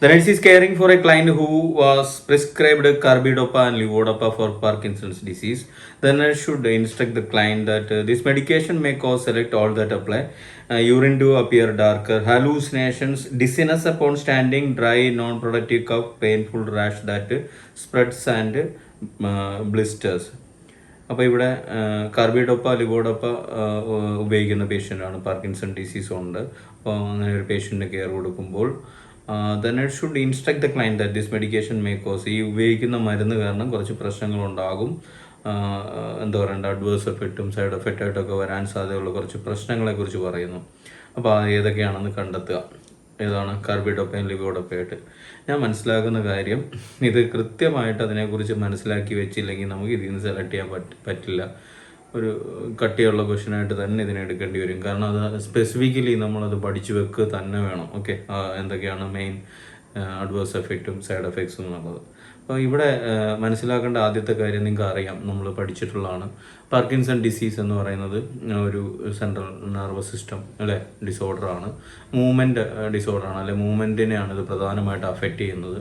The nurse is caring for a client who was prescribed carbidopa and levodopa for Parkinson's disease. The nurse should instruct the client that uh, this medication may cause select all that apply. Uh, urine to appear darker, hallucinations, dizziness upon standing, dry, non-productive cough, painful rash that uh, spreads and uh, blisters. അപ്പോൾ ഇവിടെ carbidopa ലിവോഡോപ്പ ഉപയോഗിക്കുന്ന പേഷ്യന്റാണ് Parkinson disease ഉണ്ട് അപ്പോൾ അങ്ങനെ ഒരു പേഷ്യന്റിന് care കൊടുക്കുമ്പോൾ then it should instruct the client that this medication may cause ഈ ഉപയോഗിക്കുന്ന മരുന്ന് കാരണം കുറച്ച് പ്രശ്നങ്ങളുണ്ടാകും. എന്താ പറയണ്ട അഡ്വേഴ്സ് എഫക്റ്റും സൈഡ് എഫക്റ്റായിട്ടൊക്കെ വരാൻ സാധ്യതയുള്ള കുറച്ച് പ്രശ്നങ്ങളെക്കുറിച്ച് പറയുന്നു. അപ്പോൾ അത് ഏതൊക്കെയാണെന്ന് കണ്ടെത്തുക. ഏതാണ്? കാർബിഡോപ്പയും ആയിട്ട്. ഞാൻ മനസ്സിലാക്കുന്ന കാര്യം ഇത് കൃത്യമായിട്ട് അതിനെക്കുറിച്ച് മനസ്സിലാക്കി വെച്ചില്ലെങ്കിൽ നമുക്ക് ഇതിൽ നിന്ന് സെലക്ട് ചെയ്യാൻ പറ്റ പറ്റില്ല. ഒരു കട്ടിയുള്ള ക്വസ്റ്റ്യനായിട്ട് തന്നെ ഇതിനെ എടുക്കേണ്ടി വരും. കാരണം അത് സ്പെസിഫിക്കലി നമ്മളത് പഠിച്ചു വെക്കുക തന്നെ വേണം. ഓക്കെ എന്തൊക്കെയാണ് മെയിൻ അഡ്വേഴ്സ് എഫക്റ്റും സൈഡ് എഫക്ട്സും എന്നുള്ളത്. അപ്പോൾ ഇവിടെ മനസ്സിലാക്കേണ്ട ആദ്യത്തെ കാര്യം നിങ്ങൾക്ക് അറിയാം. നമ്മൾ പഠിച്ചിട്ടുള്ളതാണ്. പാർക്കിൻസൺ ഡിസീസ് എന്ന് പറയുന്നത് ഒരു സെൻട്രൽ നെർവസ് സിസ്റ്റം അല്ലെ ഡിസോർഡറാണ് മൂവ്മെന്റ് ഡിസോർഡറാണ് അല്ലെ മൂവ്മെന്റിനെയാണ് ഇത് പ്രധാനമായിട്ട് അഫക്റ്റ് ചെയ്യുന്നത്.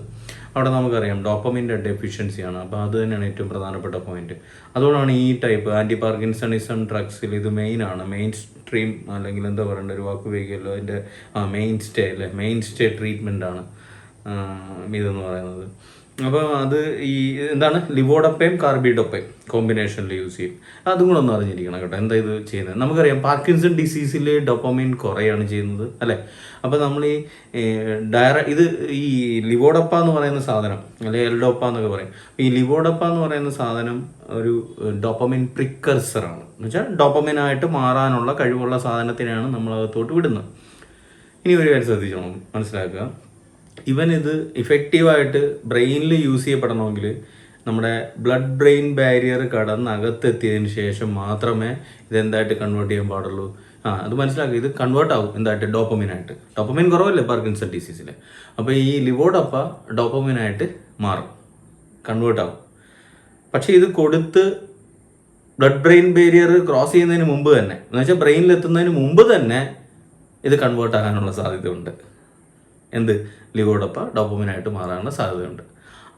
അവിടെ നമുക്കറിയാം ഡോപ്പമിന്റെ ഡെഫിഷ്യൻസിയാണ്. അപ്പോൾ അത് തന്നെയാണ് ഏറ്റവും പ്രധാനപ്പെട്ട പോയിന്റ് അതുകൊണ്ടാണ് ഈ ടൈപ്പ് ആന്റി പാർക്കിൻസണിസം ഡ്രഗ്സിൽ ഇത് മെയിൻ ആണ്. മെയിൻ സ്ട്രീം അല്ലെങ്കിൽ എന്താ പറയണ്ട ഒരു വാക്ക് ഉപയോഗിക്കുമല്ലോ അതിന്റെ മെയിൻ സ്റ്റേ അല്ലേ? മെയിൻ സ്റ്റേ ട്രീറ്റ്മെന്റ് ആണ് ഇതെന്ന് പറയുന്നത്. അപ്പോൾ അത് ഈ എന്താണ്? ലിവോഡപ്പയും കാർബിഡൊപ്പയും കോമ്പിനേഷനിൽ യൂസ് ചെയ്യും. അതും കൂടെ ഒന്ന് അറിഞ്ഞിരിക്കണം കേട്ടോ. എന്താ ഇത് ചെയ്യുന്നത്? നമുക്കറിയാം പാർക്കിൻസൺ ഡിസീസിൽ ഡൊപ്പമൈൻ കുറയാണ് ചെയ്യുന്നത് അല്ലേ? അപ്പോൾ നമ്മൾ ഈ ഡയറ ഇത് ഈ ലിവോഡപ്പ എന്ന് പറയുന്ന സാധനം അല്ലെങ്കിൽ എൽഡോപ്പ എന്നൊക്കെ പറയും. ഈ ലിവോഡപ്പ എന്ന് പറയുന്ന സാധനം ഒരു ഡോപ്പമിൻ പ്രിക്കർസറാണ് എന്ന് വെച്ചാൽ ഡോപ്പമിനായിട്ട് മാറാനുള്ള കഴിവുള്ള സാധനത്തിനെയാണ് നമ്മളകത്തോട്ട് വിടുന്നത്. ഇനി ഒരു കാര്യം ശ്രദ്ധിച്ചോണം മനസ്സിലാക്കുക. ഇവൻ ഇത് ഇഫക്റ്റീവായിട്ട് ബ്രെയിനിൽ യൂസ് ചെയ്യപ്പെടണമെങ്കിൽ നമ്മുടെ ബ്ലഡ് ബ്രെയിൻ ബാരിയർ കടന്ന് അകത്തെത്തിയതിന് ശേഷം മാത്രമേ ഇതെന്തായിട്ട് കൺവേർട്ട് ചെയ്യാൻ പാടുള്ളൂ. ആ അത് മനസ്സിലാക്കി. ഇത് കൺവേർട്ട് ആവും എന്തായിട്ട്? ഡോപ്പമിനായിട്ട് ഡോപ്പമിൻ കുറവല്ലേ പാർക്കിൻസൺ ഡിസീസിൽ അപ്പോൾ ഈ ലിവോഡപ്പ ഡോപ്പമിനായിട്ട് മാറും. കൺവേർട്ട് ആവും. പക്ഷേ ഇത് കൊടുത്ത് ബ്ലഡ് ബ്രെയിൻ ബാരിയർ ക്രോസ് ചെയ്യുന്നതിന് മുമ്പ് തന്നെ എന്ന് വെച്ചാൽ ബ്രെയിനിൽ എത്തുന്നതിന് മുമ്പ് തന്നെ ഇത് കൺവേർട്ട് ആകാനുള്ള സാധ്യതയുണ്ട്. എന്ത്? ലിഗോടൊപ്പ ഡോപ്പമിനായിട്ട് മാറാനുള്ള സാധ്യതയുണ്ട്.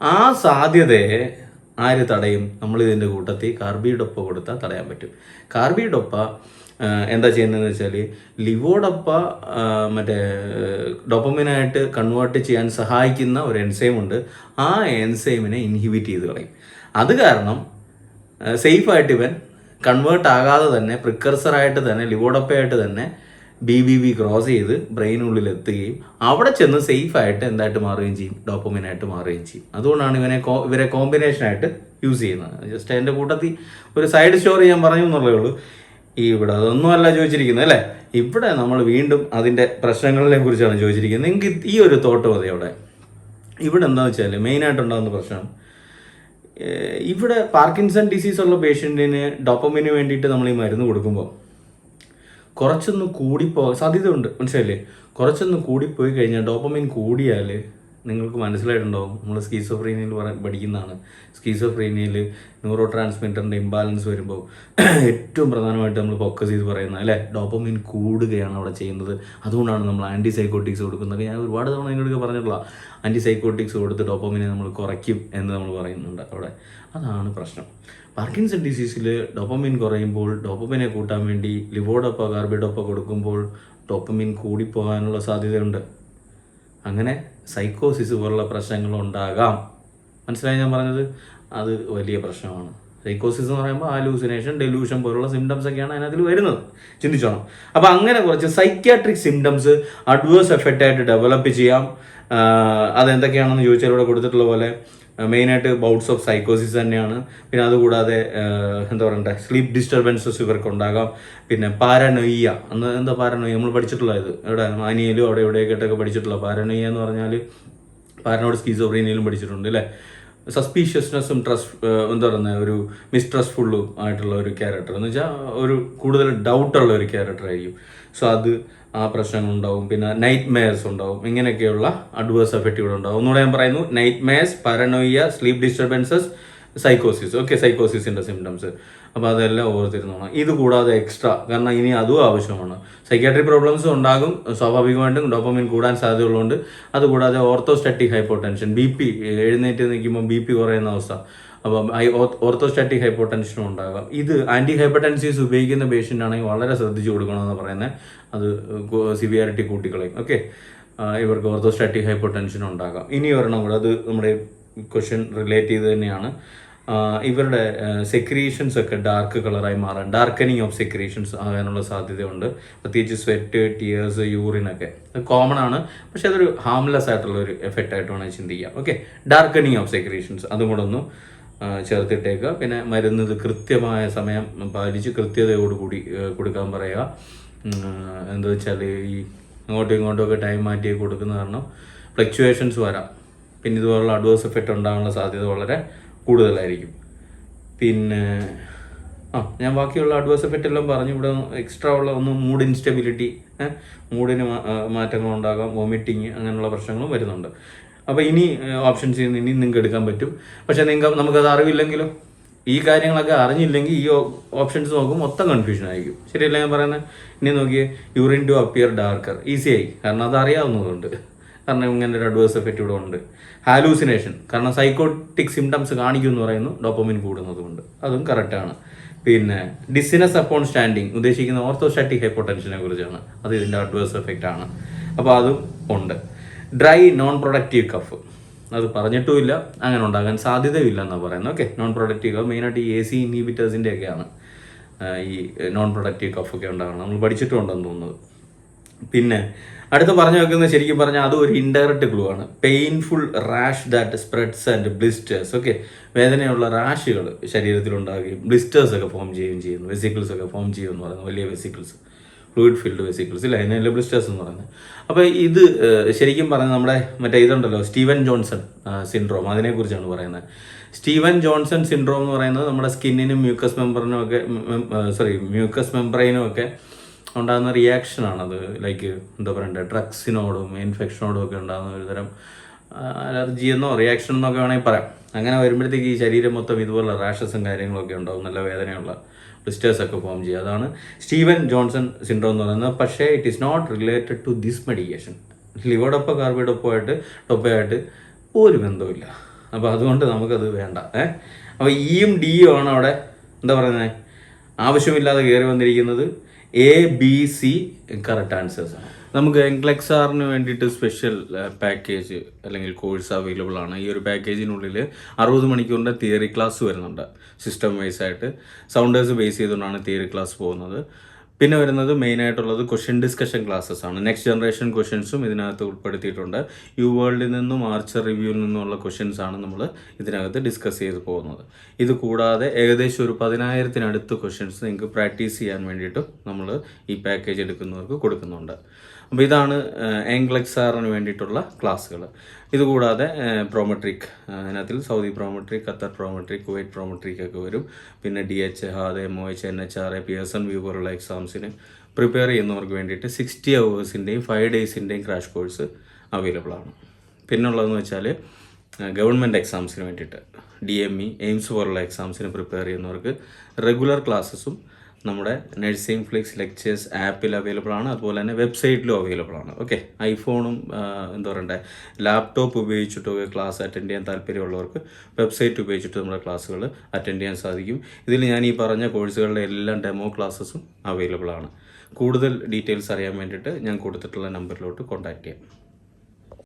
ആ സാധ്യതയെ ആര് തടയും? നമ്മൾ ഇതിന്റെ കൂട്ടത്തിൽ കാർബിഡൊപ്പ കൊടുത്താൽ തടയാൻ പറ്റും. കാർബിഡൊപ്പ എന്താ ചെയ്യുന്നതെന്ന് വെച്ചാൽ ലിവോടൊപ്പ മറ്റേ ഡൊപ്പമിനായിട്ട് കൺവേർട്ട് ചെയ്യാൻ സഹായിക്കുന്ന ഒരു എൻസൈം ഉണ്ട്. ആ എൻസൈമിനെ ഇൻഹിബിറ്റ് ചെയ്ത് കളയും. അത് കാരണം സേഫായിട്ട് ഇവൻ കൺവേർട്ട് ആകാതെ തന്നെ പ്രിക്കർസറായിട്ട് തന്നെ ലിവോഡപ്പയായിട്ട് തന്നെ ബി ബി ബി ക്രോസ് ചെയ്ത് ബ്രെയിനുള്ളിൽ എത്തുകയും അവിടെ ചെന്ന് സേഫായിട്ട് എന്തായിട്ട് മാറുകയും ചെയ്യും? ഡോപ്പമിനായിട്ട് മാറുകയും ചെയ്യും. അതുകൊണ്ടാണ് ഇവനെ ഇവരെ കോമ്പിനേഷനായിട്ട് യൂസ് ചെയ്യുന്നത്. ജസ്റ്റ് എന്റെ കൂട്ടത്തിൽ ഒരു സൈഡ് സ്റ്റോറി ഞാൻ പറഞ്ഞു എന്നുള്ളേ ഉള്ളൂ. ഇവിടെ അതൊന്നുമല്ല ചോദിച്ചിരിക്കുന്നത് അല്ലേ? ഇവിടെ നമ്മൾ വീണ്ടും അതിന്റെ പ്രശ്നങ്ങളെ കുറിച്ചാണ് ചോദിച്ചിരിക്കുന്നത്. നിങ്ങൾക്ക് ഈ ഒരു തോട്ട് മതി അവിടെ. ഇവിടെ എന്താണെന്ന് വെച്ചാൽ മെയിനായിട്ട് ഉണ്ടാകുന്ന പ്രശ്നം ഇവിടെ പാർക്കിൻസൺ ഡിസീസ് ഉള്ള പേഷ്യന്റിന് ഡോപ്പമിന് വേണ്ടിയിട്ട് നമ്മൾ ഈ മരുന്ന് കൊടുക്കുമ്പോൾ കുറച്ചൊന്ന് കൂടിപ്പോ സാധ്യതയുണ്ട്. മനസ്സിലായില്ലേ? കുറച്ചൊന്ന് കൂടിപ്പോയി കഴിഞ്ഞാൽ ഡോപ്പമിൻ കൂടിയാൽ നിങ്ങൾക്ക് മനസ്സിലായിട്ടുണ്ടാവും. നമ്മൾ സ്കീസോഫ്രീനിയയിൽ പഠിക്കുന്നതാണ്. സ്കീസോഫ്രീനിയയിൽ ന്യൂറോ ട്രാൻസ്മിറ്ററിന്റെ ഇംബാലൻസ് വരുമ്പോൾ ഏറ്റവും പ്രധാനമായിട്ട് നമ്മൾ ഫോക്കസ് ചെയ്ത് പറയുന്നത് അല്ലേ? ഡോപ്പമിൻ കൂടുകയാണ് അവിടെ ചെയ്യുന്നത്. അതുകൊണ്ടാണ് നമ്മൾ ആന്റി സൈക്കോട്ടിക്സ് കൊടുക്കുന്നത് ഞാൻ ഒരുപാട് തവണ നിങ്ങളൊക്കെ പറഞ്ഞിട്ടുള്ള ആന്റി സൈക്കോട്ടിക്സ് കൊടുത്ത് ഡോപ്പമിനെ നമ്മൾ കുറയ്ക്കും എന്ന് നമ്മൾ പറയുന്നുണ്ട് അവിടെ. അതാണ് പ്രശ്നം. പാർക്കിൻസൺ ഡിസീസിൽ ഡോപ്പമിൻ കുറയുമ്പോൾ ഡോപ്പമിനെ കൂട്ടാൻ വേണ്ടി ലിവോഡപ്പ കാർബിഡോപ്പ കൊടുക്കുമ്പോൾ ഡോപ്പമിൻ കൂടിപ്പോകാനുള്ള സാധ്യതയുണ്ട്. അങ്ങനെ സൈക്കോസിസ് പോലുള്ള പ്രശ്നങ്ങൾ ഉണ്ടാകാം മനസ്സിലായി ഞാൻ പറഞ്ഞത്? അത് വലിയ പ്രശ്നമാണ്. സൈക്കോസിസ് എന്ന് പറയുമ്പോൾ ആലൂസിനേഷൻ ഡെലൂഷൻ പോലുള്ള സിംറ്റംസ് ഒക്കെയാണ് അതിനകത്തിൽ വരുന്നത്. ചിന്തിച്ചോണം. അപ്പോൾ അങ്ങനെ കുറച്ച് സൈക്യാട്രിക് സിംറ്റംസ് അഡ്വേഴ്സ് എഫക്റ്റ് ആയിട്ട് ഡെവലപ്പ് ചെയ്യാം. അതെന്തൊക്കെയാണെന്ന് ചോദിച്ചാൽ ഇവിടെ കൊടുത്തിട്ടുള്ള പോലെ മെയിനായിട്ട് ബൗട്ട്സ് ഓഫ് സൈക്കോസിസ് തന്നെയാണ്. പിന്നെ അതുകൂടാതെ എന്താ പറയണ്ടേ സ്ലീപ്പ് ഡിസ്റ്റർബൻസസ് ഇവർക്ക് ഉണ്ടാകാം പിന്നെ പാരനൊയ്യ അന്ന് എന്താ പാരനൊയ്യ? നമ്മൾ പഠിച്ചിട്ടുള്ള ഇത്. ഇവിടെ മാനിയയിലും അവിടെ ഇവിടെയൊക്കെ പഠിച്ചിട്ടുള്ള പാരനൊയ്യ എന്ന് പറഞ്ഞാൽ പാരനോട് സ്കീസോബ്രീനിയിലും പഠിച്ചിട്ടുണ്ട് അല്ലേ? സസ്പീഷ്യസ്നെസ്സും ട്രസ്റ്റ് എന്താ പറയുന്നത് ഒരു മിസ്ട്രസ്റ്റ്ഫുള്ളും ആയിട്ടുള്ള ഒരു ക്യാരക്ടർ എന്ന് വെച്ചാൽ ഒരു കൂടുതൽ ഡൗട്ടുള്ള ഒരു ക്യാരക്ടർ ആയിരിക്കും. സോ അത് ആ പ്രശ്നങ്ങളുണ്ടാവും പിന്നെ നൈറ്റ് മെയർസ് ഉണ്ടാവും. ഇങ്ങനെയൊക്കെയുള്ള അഡ്വേഴ്സ് എഫക്റ്റ് ഇവിടെ ഉണ്ടാവും. ഒന്നുകൂടെ ഞാൻ പറയുന്നു nightmares paranoia sleep disturbances സൈക്കോസിസ് ഓക്കെ സൈക്കോസിസിന്റെ സിംറ്റംസ് അപ്പോൾ അതെല്ലാം ഓർത്തിരുന്നോണം ഇത് കൂടാതെ എക്സ്ട്രാ കാരണം ഇനി അതും ആവശ്യമാണ്. സൈക്കാട്രിക് പ്രോബ്ലംസ് ഉണ്ടാകും സ്വാഭാവികമായിട്ടും ഡോപ്പമിൻ കൂടാൻ സാധ്യതയുള്ളതുകൊണ്ട്. അതുകൂടാതെ ഓർത്തോസ്റ്റാറ്റിക് ഹൈപ്പോടെൻഷൻ ബി പി എഴുന്നേറ്റ് നിൽക്കുമ്പോൾ ബി പി കുറയുന്ന അവസ്ഥ. അപ്പം ഓർത്തോസ്റ്റാറ്റിക് ഹൈപ്പോടെൻഷനും ഉണ്ടാകാം. ഇത് ആന്റി ഹൈപ്പർടെൻസീസ് ഉപയോഗിക്കുന്ന പേഷ്യന്റ് ആണെങ്കിൽ വളരെ ശ്രദ്ധിച്ചു കൊടുക്കണമെന്ന് പറയുന്നത്. അത് സിവിയാരിറ്റി കൂട്ടിക്കളയും. ഓക്കെ ഇവർക്ക് ഓർത്തോസ്റ്റാറ്റിക് ഹൈപ്പോടെൻഷൻ ഉണ്ടാകാം. ഇനി ഒരെണ്ണം കൂടെ അത് നമ്മുടെ ക്വസ്റ്റ്യൻ റിലേറ്റ് ചെയ്ത് തന്നെയാണ്. ഇവരുടെ സെക്രീഷൻസ് ഒക്കെ ഡാർക്ക് കളറായി മാറാൻ ഡാർക്കനിങ് ഓഫ് സെക്രീഷൻസ് ആകാനുള്ള സാധ്യതയുണ്ട്. പ്രത്യേകിച്ച് സ്വെറ്റ് ടിയേഴ്സ് യൂറിനൊക്കെ അത് കോമൺ ആണ്. പക്ഷെ അതൊരു ഹാംലെസ് ആയിട്ടുള്ള ഒരു എഫക്റ്റ് ആയിട്ട് വേണം ചിന്തിക്കാം. ഓക്കെ ഡാർക്കനിങ് ഓഫ് സെക്രീഷൻസ് അതും കൂടെ ഒന്ന് ചേർത്തിട്ടേക്കുക പിന്നെ മരുന്ന് ഇത് കൃത്യമായ സമയം പാലിച്ച് കൃത്യതയോടുകൂടി കൊടുക്കാൻ പറയുക. എന്താ വെച്ചാൽ ഈ അങ്ങോട്ടും ഇങ്ങോട്ടും ഒക്കെ ടൈം മാറ്റി കൊടുക്കുന്ന കാരണം ഫ്ലക്ച്വേഷൻസ് വരാം. പിന്നെ ഇതുപോലുള്ള അഡ്വേഴ്സ് എഫക്റ്റ് ഉണ്ടാകാനുള്ള സാധ്യത വളരെ കൂടുതലായിരിക്കും. പിന്നെ ആ ഞാൻ ബാക്കിയുള്ള അഡ്വേഴ്സ് എഫക്റ്റ് എല്ലാം പറഞ്ഞു. ഇവിടെ എക്സ്ട്രാ ഉള്ള ഒന്ന് മൂഡ് ഇൻസ്റ്റബിലിറ്റി മൂഡിന് മാറ്റങ്ങൾ ഉണ്ടാകാം വോമിറ്റിങ് അങ്ങനെയുള്ള പ്രശ്നങ്ങളും വരുന്നുണ്ട്. അപ്പോൾ ഇനി ഓപ്ഷൻസ് ഇനി നിങ്ങൾക്ക് എടുക്കാൻ പറ്റും. പക്ഷേ നിങ്ങൾക്ക് നമുക്കത് അറിവില്ലെങ്കിലോ? ഈ കാര്യങ്ങളൊക്കെ അറിഞ്ഞില്ലെങ്കിൽ ഈ ഓപ്ഷൻസ് നോക്കും മൊത്തം കൺഫ്യൂഷൻ ആയിരിക്കും. ശരിയല്ല ഞാൻ പറയുന്നത്? ഇനി നോക്കിയേ urine to appear darker easy ആയി. കാരണം അത് അറിയാവുന്നതുകൊണ്ട്. കാരണം ഇങ്ങനെ ഒരു അഡ്വേഴ്സ് എഫക്റ്റ് ഇവിടെ ഉണ്ട്. ഹാലൂസിനേഷൻ കാരണം സൈക്കോട്ടിക് സിംറ്റംസ് കാണിക്കും എന്ന് പറയുന്നു ഡോപ്പമിൻ കൂടുന്നതുകൊണ്ട്. അതും കറക്റ്റാണ് പിന്നെ ഡിസിനസ് അപ്പോൺ സ്റ്റാൻഡിങ് ഉദ്ദേശിക്കുന്ന ഓർത്തോസ്റ്റാറ്റിക് ഹൈപ്പോടെൻഷനെ കുറിച്ചാണ്. അത് ഇതിന്റെ അഡ്വേഴ്സ് എഫക്റ്റ് ആണ്. അപ്പോൾ അതും ഉണ്ട്. ഡ്രൈ നോൺ പ്രൊഡക്റ്റീവ് കഫ് അത് പറഞ്ഞിട്ടുമില്ല അങ്ങനെ ഉണ്ടാകാൻ സാധ്യതയില്ല എന്നാണ് പറയുന്നത്. ഓക്കെ നോൺ പ്രൊഡക്റ്റീവ് കഫ് മെയിനായിട്ട് ഈ എ സി ഇൻഹിബിറ്റേഴ്സിന്റെ ഒക്കെയാണ് ഈ നോൺ പ്രൊഡക്റ്റീവ് കഫ് ഒക്കെ ഉണ്ടാകുന്നത് നമ്മൾ പഠിച്ചിട്ടുണ്ടെന്ന് തോന്നുന്നത്. പിന്നെ അടുത്ത് പറഞ്ഞു വെക്കുന്നത് ശരിക്കും പറഞ്ഞാൽ അത് ഒരു ഇൻഡയറക്റ്റ് ക്ലൂ ആണ്. Painful rash that spreads and blisters okay വേദനയുള്ള റാഷുകൾ ശരീരത്തിലുണ്ടാകുകയും ബ്ലിസ്റ്റേഴ്സ് ഒക്കെ ഫോം ചെയ്യുകയും ചെയ്യുന്നു. വെസിക്കിൾസ് ഒക്കെ ഫോം ചെയ്യുമെന്ന് പറയുന്നു വലിയ വെസിക്കിൾസ് ഫ്ലൂയിഡ് ഫീൽഡ് വെസിക്കിൾസ് ഇല്ല? അതിനല്ലേ ബ്ലിസ്റ്റേഴ്സ് എന്ന് പറയുന്നത്. അപ്പോൾ ഇത് ശരിക്കും പറഞ്ഞാൽ നമ്മുടെ മറ്റേ ഇതുണ്ടല്ലോ സ്റ്റീവൻ ജോൺസൺ സിൻഡ്രോം അതിനെക്കുറിച്ചാണ് പറയുന്നത്. സ്റ്റീവൻ ജോൺസൺ സിൻഡ്രോം എന്ന് പറയുന്നത് നമ്മുടെ സ്കിന്നിനും മ്യൂക്കസ് മെമ്പറിനും ഒക്കെ സോറി മ്യൂക്കസ് മെമ്പറൈനും ഒക്കെ ഉണ്ടാകുന്ന റിയാക്ഷനാണ് അത് ലൈക്ക് എന്താ പറയണ്ടേ ഡ്രഗ്സിനോടും ഇൻഫെക്ഷനോടും ഒക്കെ ഉണ്ടാകുന്ന ഒരുതരം അലർജി എന്നോ റിയാക്ഷൻ എന്നൊക്കെ വേണമെങ്കിൽ പറയാം. അങ്ങനെ വരുമ്പോഴത്തേക്ക് ഈ ശരീരം മൊത്തം ഇതുപോലുള്ള റാഷസും കാര്യങ്ങളൊക്കെ ഉണ്ടാവും. നല്ല വേദനയുള്ള ബ്ലിസ്റ്റേഴ്സ് ഒക്കെ ഫോം ചെയ്യുക. അതാണ് സ്റ്റീവൻ ജോൺസൺ സിൻഡ്രോം എന്ന് പറയുന്നത്. പക്ഷേ it is not related to this medication ലിവോഡൊപ്പം കാർബിഡൊപ്പമായിട്ട് ടൊപ്പമായിട്ട് ഒരു ബന്ധമില്ല അപ്പോൾ അതുകൊണ്ട് നമുക്കത് വേണ്ട. ഏഹ് അപ്പോൾ ഇയും ഡിയും ആണ് അവിടെ എന്താ പറയുന്നത് ആവശ്യമില്ലാതെ കയറി വന്നിരിക്കുന്നത്. A B C correct answers ആണ്. നമുക്ക് എൻക്ലെക്സ് ആറിന് വേണ്ടിയിട്ട് സ്പെഷ്യൽ പാക്കേജ് അല്ലെങ്കിൽ കോഴ്സ് അവൈലബിൾ ആണ്. ഈ ഒരു പാക്കേജിനുള്ളിൽ അറുപത് മണിക്കൂറിന്റെ തിയറി ക്ലാസ് വരുന്നുണ്ട്. സിസ്റ്റം വൈസ് ആയിട്ട്. സൗണ്ടേഴ്സ് ബേസ് ചെയ്തുകൊണ്ടാണ് തിയറി ക്ലാസ് പോകുന്നത്. പിന്നെ വരുന്നത് മെയിൻ ആയിട്ടുള്ളത് ക്വസ്റ്റ്യൻ ഡിസ്കഷൻ ക്ലാസ്സസ് ആണ്. നെക്സ്റ്റ് ജനറേഷൻ ക്വസ്റ്റ്യൻസും ഇതിനകത്ത് ഉൾപ്പെടുത്തിയിട്ടുണ്ട്. യു വേൾഡിൽ നിന്നും ആർച്ചർ റിവ്യൂവിൽ നിന്നുമുള്ള ക്വസ്റ്റ്യൻസ് ആണ് നമ്മൾ ഇതിനകത്ത് ഡിസ്കസ് ചെയ്ത് പോകുന്നത്. ഇത് കൂടാതെ ഏകദേശം ഒരു പതിനായിരത്തിനടുത്ത് ക്വസ്റ്റ്യൻസ് നിങ്ങൾക്ക് പ്രാക്ടീസ് ചെയ്യാൻ വേണ്ടിയിട്ടും നമ്മൾ ഈ പാക്കേജ് എടുക്കുന്നവർക്ക് കൊടുക്കുന്നുണ്ട്. അപ്പോൾ ഇതാണ് ആംഗ്ലക്സാറിന് വേണ്ടിയിട്ടുള്ള ക്ലാസ്സുകൾ ഇതുകൂടാതെ Prometric അതിനകത്തിൽ Saudi Prometric Qatar Prometric Kuwait Prometric ഒക്കെ വരും. പിന്നെ D H HAAD M O H N H R A P S N view പോലുള്ള എക്സാംസിന് പ്രിപ്പയർ ചെയ്യുന്നവർക്ക് വേണ്ടിയിട്ട് സിക്സ്റ്റി അവേഴ്സിന്റെയും ഫൈവ് ഡേയ്സിന്റെയും ക്രാഷ് കോഴ്സ് അവൈലബിൾ ആണ്. പിന്നുള്ളതെന്ന് വെച്ചാൽ ഗവൺമെന്റ് എക്സാംസിന് വേണ്ടിയിട്ട് ഡി എം ഇ എയിംസ് പോലുള്ള എക്സാംസിന് പ്രിപ്പയർ ചെയ്യുന്നവർക്ക് റെഗുലർ ക്ലാസ്സസും നമ്മുടെ നഴ്സിംഗ് ഫ്ലിക്സ് ലെക്ചേഴ്സ് ആപ്പിൽ അവൈലബിൾ ആണ്. അതുപോലെ തന്നെ വെബ്സൈറ്റിലും അവൈലബിൾ ആണ്. ഓക്കെ ഐഫോണും എന്താ പറയണ്ടേ ലാപ്ടോപ്പ് ഉപയോഗിച്ചിട്ടൊക്കെ ക്ലാസ് അറ്റൻഡ് ചെയ്യാൻ താല്പര്യമുള്ളവർക്ക് വെബ്സൈറ്റ് ഉപയോഗിച്ചിട്ട് നമ്മുടെ ക്ലാസ്സുകൾ അറ്റൻഡ് ചെയ്യാൻ സാധിക്കും. ഇതിൽ ഞാൻ ഈ പറഞ്ഞ കോഴ്സുകളുടെ എല്ലാം ഡെമോ ക്ലാസ്സസും അവൈലബിൾ ആണ്. കൂടുതൽ ഡീറ്റെയിൽസ് അറിയാൻ വേണ്ടിയിട്ട് ഞാൻ കൊടുത്തിട്ടുള്ള നമ്പറിലോട്ട് കോൺടാക്ട് ചെയ്യാം.